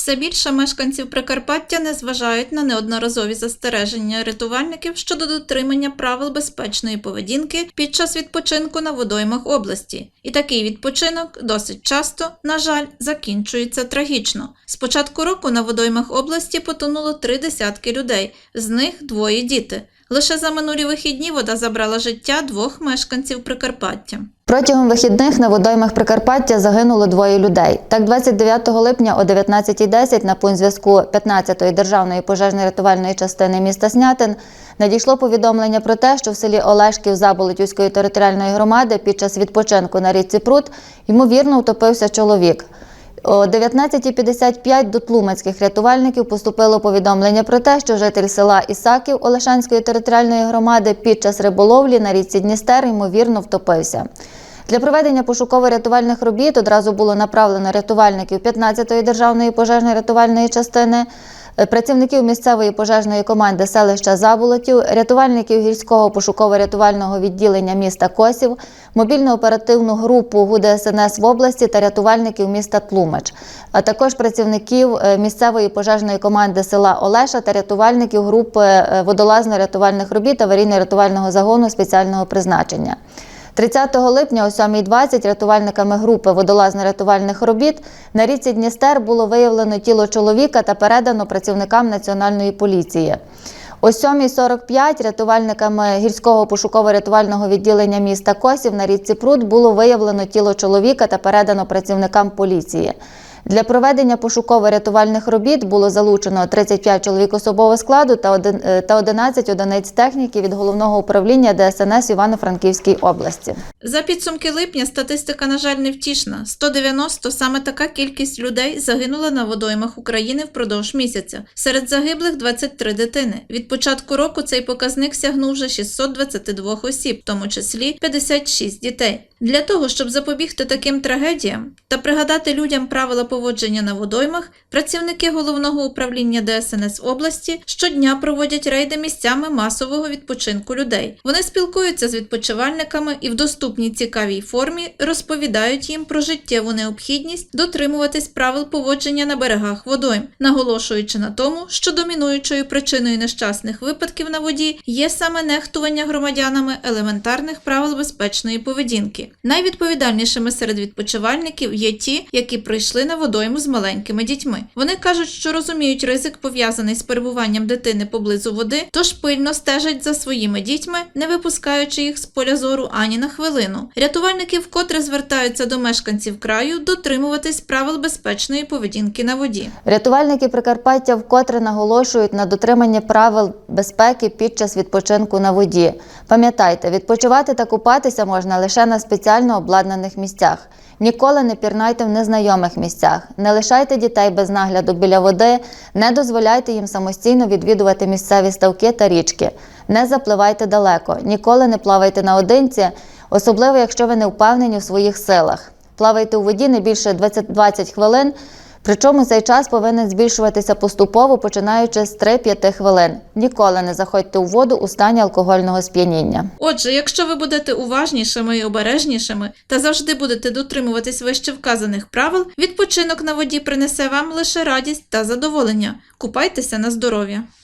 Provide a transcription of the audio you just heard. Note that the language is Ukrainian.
Все більше мешканців Прикарпаття не зважають на неодноразові застереження рятувальників щодо дотримання правил безпечної поведінки під час відпочинку на водоймах області. І такий відпочинок досить часто, на жаль, закінчується трагічно. З початку року на водоймах області потонуло три десятки людей, з них двоє діти. Лише за минулі вихідні вода забрала життя двох мешканців Прикарпаття. Протягом вихідних на водоймах Прикарпаття загинуло двоє людей. Так, 29 липня о 19.10 на пункт зв'язку 15-ї державної пожежно-рятувальної частини міста Снятин надійшло повідомлення про те, що в селі Олешків Заболотівської територіальної громади під час відпочинку на річці Прут ймовірно утопився чоловік. О 19.55 до тлумацьких рятувальників поступило повідомлення про те, що житель села Ісаків Олешанської територіальної громади під час риболовлі на річці Дністер ймовірно втопився. Для проведення пошуково-рятувальних робіт одразу було направлено рятувальників 15-ї державної пожежно-рятувальної частини, працівників місцевої пожежної команди селища Заболотів, рятувальників гірського пошуково-рятувального відділення міста Косів, мобільну оперативну групу ГУДСНС в області та рятувальників міста Тлумач, а також працівників е, місцевої пожежної команди села Олеша та рятувальників групи е, водолазно-рятувальних робіт аварійно-рятувального загону спеціального призначення. 30 липня о 7.20 рятувальниками групи водолазно-рятувальних робіт на річці Дністер було виявлено тіло чоловіка та передано працівникам Національної поліції. О 7.45 рятувальниками гірського пошуково-рятувального відділення міста Косів на річці Прут було виявлено тіло чоловіка та передано працівникам поліції. Для проведення пошуково-рятувальних робіт було залучено 35 чоловік особового складу та один- е, та 11 одиниць техніки від головного управління ДСНС Івано-Франківській області. За підсумки липня статистика, на жаль, невтішна. 190 – саме така кількість людей загинула на водоймах України впродовж місяця. Серед загиблих 23 дитини. Від початку року цей показник сягнув вже 622 осіб, в тому числі 56 дітей. Для того, щоб запобігти таким трагедіям та пригадати людям правила поводження на водоймах, працівники головного управління ДСНС області щодня проводять рейди місцями масового відпочинку людей. Вони спілкуються з відпочивальниками і в доступній цікавій формі розповідають їм про життєву необхідність дотримуватись правил поводження на берегах водойм, наголошуючи на тому, що домінуючою причиною нещасних випадків на воді є саме нехтування громадянами елементарних правил безпечної поведінки. Найвідповідальнішими серед відпочивальників є ті, які прийшли на водойму з маленькими дітьми. Вони кажуть, що розуміють ризик пов'язаний з перебуванням дитини поблизу води, тож пильно стежать за своїми дітьми, не випускаючи їх з поля зору ані на хвилину. Рятувальники вкотре звертаються до мешканців краю дотримуватись правил безпечної поведінки на воді. Рятувальники Прикарпаття вкотре наголошують на дотриманні правил безпеки під час відпочинку на воді. Пам'ятайте, відпочивати та купатися можна лише на спеціально обладнаних місцях. Ніколи не пірнайте в незнайомих місцях, не лишайте дітей без нагляду біля води, не дозволяйте їм самостійно відвідувати місцеві ставки та річки. Не запливайте далеко, ніколи не плавайте наодинці, особливо якщо ви не впевнені в своїх силах. Плавайте у воді не більше 20, 20 хвилин. Причому цей час повинен збільшуватися поступово, починаючи з 3-5 хвилин. Ніколи не заходьте у воду у стані алкогольного сп'яніння. Отже, якщо ви будете уважнішими і обережнішими та завжди будете дотримуватись вище вказаних правил, відпочинок на воді принесе вам лише радість та задоволення. Купайтеся на здоров'я.